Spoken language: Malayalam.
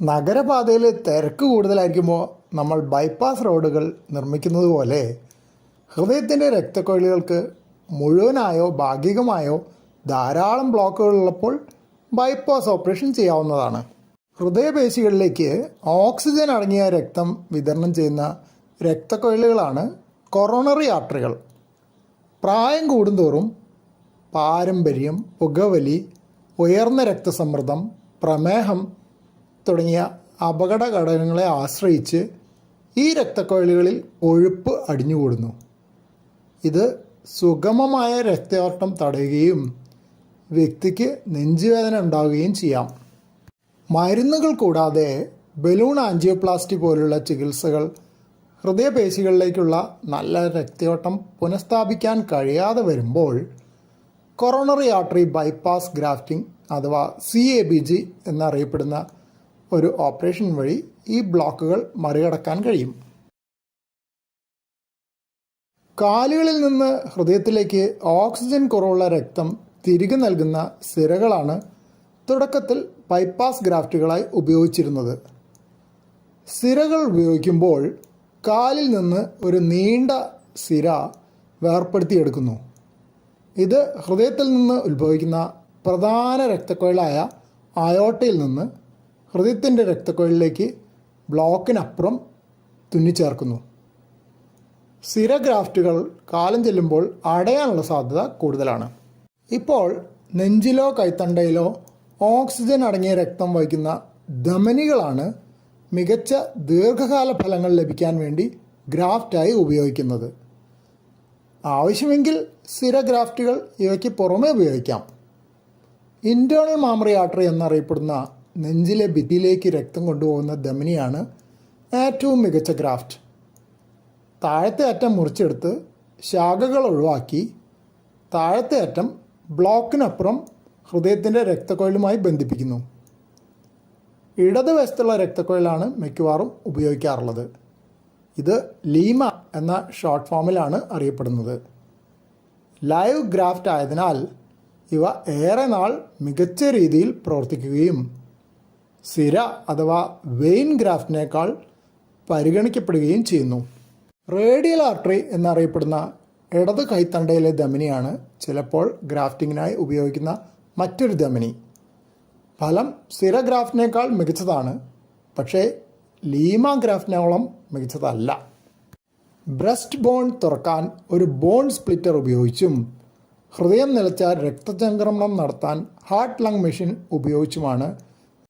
നഗരപാതയിൽ തിരക്ക് കൂടുതലായിരിക്കുമ്പോൾ നമ്മൾ ബൈപ്പാസ് റോഡുകൾ നിർമ്മിക്കുന്നത് പോലെ ഹൃദയത്തിന്റെ രക്തക്കൊഴലുകൾക്ക് മുഴുവനായോ ഭാഗികമായോ ധാരാളം ബ്ലോക്കുകൾ ഉള്ളപ്പോൾ ബൈപ്പാസ് ഓപ്പറേഷൻ ചെയ്യാവുന്നതാണ്. ഹൃദയപേശികളിലേക്ക് ഓക്സിജൻ അടങ്ങിയ രക്തം വിതരണം ചെയ്യുന്ന രക്തക്കൊഴലുകളാണ് കൊറോണറി ആർട്ടറികൾ പ്രായം കൂടുന്തോറും പാരമ്പര്യം പുകവലി ഉയർന്ന രക്തസമ്മർദ്ദം പ്രമേഹം തുടങ്ങിയ അപകട ഘടകങ്ങളെ ആശ്രയിച്ച് ഈ രക്തക്കൊഴലുകളിൽ കൊഴുപ്പ് അടിഞ്ഞുകൂടുന്നു. ഇത് സുഗമമായ രക്തയോട്ടം തടയുകയും വ്യക്തിക്ക് നെഞ്ചുവേദന ഉണ്ടാവുകയും ചെയ്യാം. മരുന്നുകൾ കൂടാതെ ബലൂൺ ആൻജിയോപ്ലാസ്റ്റി പോലുള്ള ചികിത്സകൾ ഹൃദയപേശികളിലേക്കുള്ള നല്ല രക്തയോട്ടം പുനഃസ്ഥാപിക്കാൻ കഴിയാതെ വരുമ്പോൾ കൊറോണറി ആർട്ടറി ബൈപ്പാസ് ഗ്രാഫ്റ്റിംഗ് അഥവാ സി എ ബി ജി എന്നറിയപ്പെടുന്ന ഒരു ഓപ്പറേഷൻ വഴി ഈ ബ്ലോക്കുകൾ മറികടക്കാൻ കഴിയും. കാലുകളിൽ നിന്ന് ഹൃദയത്തിലേക്ക് ഓക്സിജൻ കുറവുള്ള രക്തം തിരികെ നൽകുന്ന സിരകളാണ് തുടക്കത്തിൽ ബൈപ്പാസ് ഗ്രാഫ്റ്റുകളായി ഉപയോഗിച്ചിരുന്നത്. സിരകൾ ഉപയോഗിക്കുമ്പോൾ കാലിൽ നിന്ന് ഒരു നീണ്ട സിര വേർപ്പെടുത്തിയെടുക്കുന്നു. ഇത് ഹൃദയത്തിൽ നിന്ന് ഉത്ഭവിക്കുന്ന പ്രധാന രക്തക്കൊഴലായ അയോട്ടയിൽ നിന്ന് ഹൃദയത്തിന്റെ രക്തക്കുഴലിലേക്ക് ബ്ലോക്കിനപ്പുറം തുന്നിച്ചേർക്കുന്നു. സിര ഗ്രാഫ്റ്റുകൾ കാലം ചെല്ലുമ്പോൾ അടയാനുള്ള സാധ്യത കൂടുതലാണ്. ഇപ്പോൾ നെഞ്ചിലോ കൈത്തണ്ടയിലോ ഓക്സിജൻ അടങ്ങിയ രക്തം വഹിക്കുന്ന ധമനികളാണ് മികച്ച ദീർഘകാല ഫലങ്ങൾ ലഭിക്കാൻ വേണ്ടി ഗ്രാഫ്റ്റായി ഉപയോഗിക്കുന്നത്. ആവശ്യമെങ്കിൽ സ്ഥിര ഗ്രാഫ്റ്റുകൾ ഇവയ്ക്ക് പുറമേ ഉപയോഗിക്കാം. ഇന്റേർണൽ മാമറി ആർട്ടറി എന്നറിയപ്പെടുന്ന നെഞ്ചിലെ ഭിത്തിയിലേക്ക് രക്തം കൊണ്ടുപോകുന്ന ധമനിയാണ് ഏറ്റവും മികച്ച ഗ്രാഫ്റ്റ്. താഴത്തെ അറ്റം മുറിച്ചെടുത്ത് ശാഖകൾ ഒഴിവാക്കി താഴത്തെ അറ്റം ബ്ലോക്കിനപ്പുറം ഹൃദയത്തിന്റെ രക്തക്കൊഴലുമായി ബന്ധിപ്പിക്കുന്നു. ഇടതുവശത്തുള്ള രക്തക്കൊഴലാണ് മിക്കവാറും ഉപയോഗിക്കാറുള്ളത്. ഇത് ലീമ എന്ന ഷോർട്ട് ഫോമിലാണ് അറിയപ്പെടുന്നത്. ലൈവ് ഗ്രാഫ്റ്റ് ആയതിനാൽ ഇവ ഏറെ നാൾ മികച്ച രീതിയിൽ പ്രവർത്തിക്കുകയും സിര അഥവാ വെയിൻ ഗ്രാഫ്റ്റിനേക്കാൾ പരിഗണിക്കപ്പെടുകയും ചെയ്യുന്നു. റേഡിയൽ ആർട്ടറി എന്നറിയപ്പെടുന്ന ഇടത് കൈത്തണ്ടയിലെ ധമനിയാണ് ചിലപ്പോൾ ഗ്രാഫ്റ്റിങ്ങിനായി ഉപയോഗിക്കുന്ന മറ്റൊരു ധമനി. ഫലം സിര ഗ്രാഫ്റ്റിനേക്കാൾ മികച്ചതാണ് പക്ഷേ ലീമ ഗ്രാഫ്റ്റിനോളം മികച്ചതല്ല. ബ്രസ്റ്റ് ബോൺ തുറക്കാൻ ഒരു ബോൺ സ്പ്ലിറ്റർ ഉപയോഗിച്ചും ഹൃദയം നിലച്ച രക്തചംക്രമണം നടത്താൻ ഹാർട്ട് ലങ് മെഷീൻ ഉപയോഗിച്ചുമാണ്